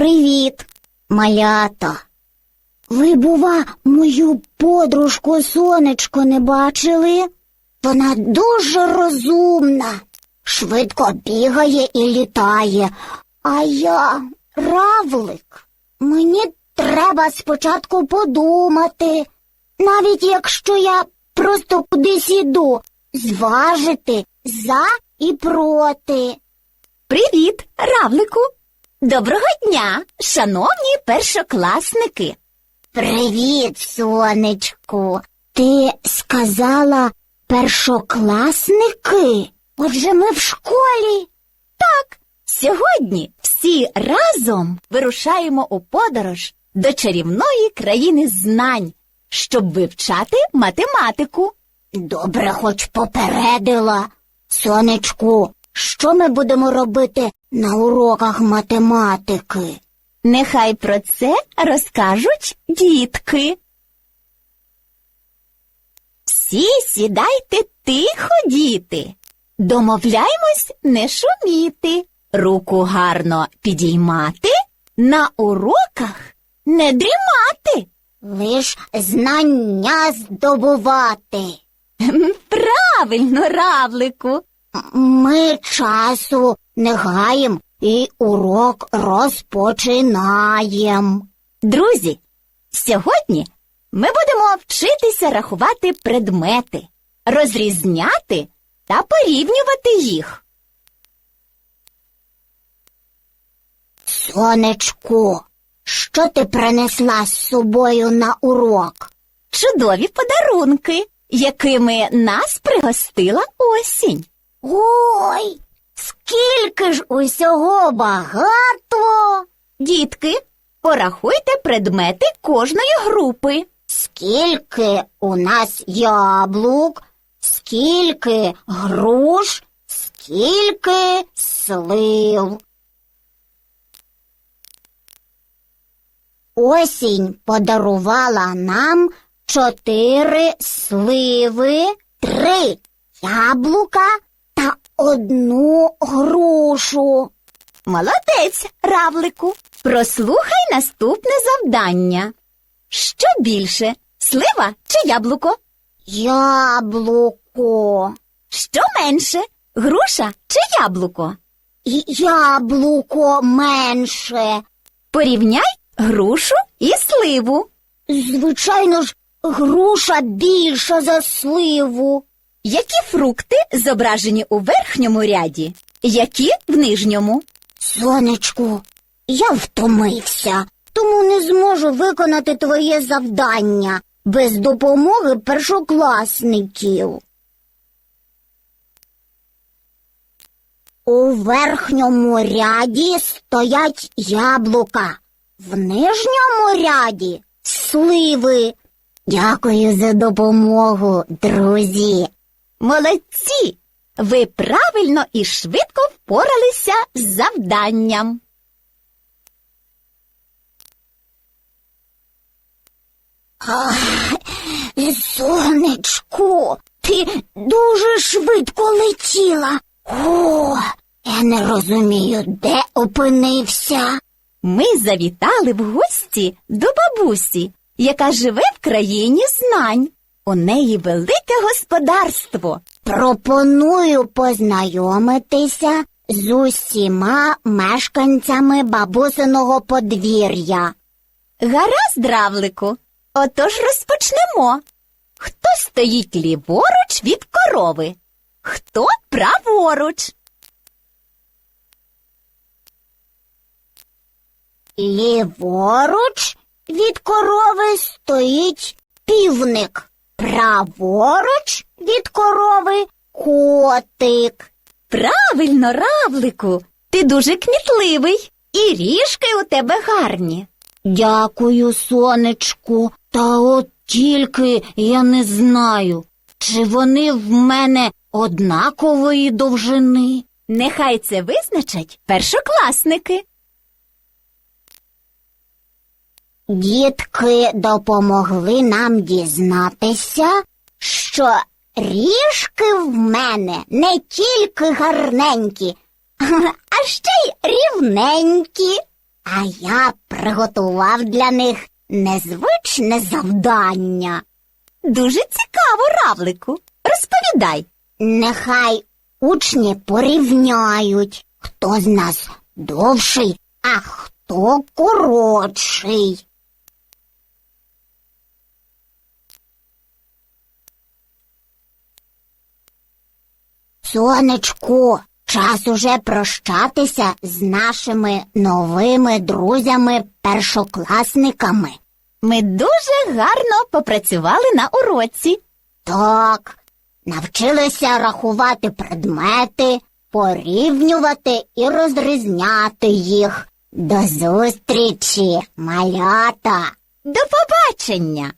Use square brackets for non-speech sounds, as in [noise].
Привіт, малята. Ви, бува, мою подружку сонечко не бачили? Вона дуже розумна, швидко бігає і літає. А я равлик. Мені треба спочатку подумати, навіть якщо я просто кудись іду, зважити за і проти. Привіт, равлику! Доброго дня, шановні першокласники! Привіт, сонечку. Ти сказала першокласники? Отже, ми в школі. Так, сьогодні всі разом вирушаємо у подорож до чарівної країни знань, щоб вивчати математику. Добре, хоч попередила. Сонечку, що ми будемо робити на уроках математики? Нехай про це розкажуть дітки. Всі сідайте тихо, діти. Домовляємось не шуміти, руку гарно підіймати, на уроках не дрімати. Лиш знання здобувати. Правильно, равлику. Ми часу не гаєм і урок розпочинаєм. Друзі, сьогодні ми будемо вчитися рахувати предмети, розрізняти та порівнювати їх. Сонечку, що ти принесла з собою на урок? Чудові подарунки, якими нас пригостила осінь. Ой, скільки ж усього багато. Дітки, порахуйте предмети кожної групи. Скільки у нас яблук, скільки груш, скільки слив. Осінь подарувала нам чотири сливи, три яблука одну грушу. Молодець, равлику. Прослухай наступне завдання. Що більше, слива чи яблуко? Яблуко. Що менше, груша чи яблуко? Яблуко менше. Порівняй грушу і сливу. Звичайно ж, груша більша за сливу. Які фрукти зображені у верхньому ряді, які в нижньому? Сонечку, я втомився, тому не зможу виконати твоє завдання без допомоги першокласників. У верхньому ряді стоять яблука, в нижньому ряді сливи. Дякую за допомогу, друзі. Молодці! Ви правильно і швидко впоралися з завданням. Сонечку, ти дуже швидко летіла. О, я не розумію, де опинився. Ми завітали в гості до бабусі, яка живе в країні знань. У неї велике господарство. Пропоную познайомитися з усіма мешканцями бабусиного подвір'я. Гаразд, равлику. Отож розпочнемо. Хто стоїть ліворуч від корови? Хто праворуч? Ліворуч від корови стоїть півник, праворуч від корови котик. Правильно, равлику. Ти дуже кмітливий, і ріжки у тебе гарні. Дякую, сонечку, та от тільки я не знаю, чи вони в мене однакової довжини. Нехай це визначать першокласники. Дітки допомогли нам дізнатися, що ріжки в мене не тільки гарненькі, [laughs] а ще й рівненькі. А я приготував для них незвичне завдання. Дуже цікаво, равлику. Розповідай. Нехай учні порівняють, хто з нас довший, а хто коротший. Сонечку, час уже прощатися з нашими новими друзями-першокласниками. Ми дуже гарно попрацювали на уроці. Так, навчилися рахувати предмети, порівнювати і розрізняти їх. До зустрічі, малята! До побачення!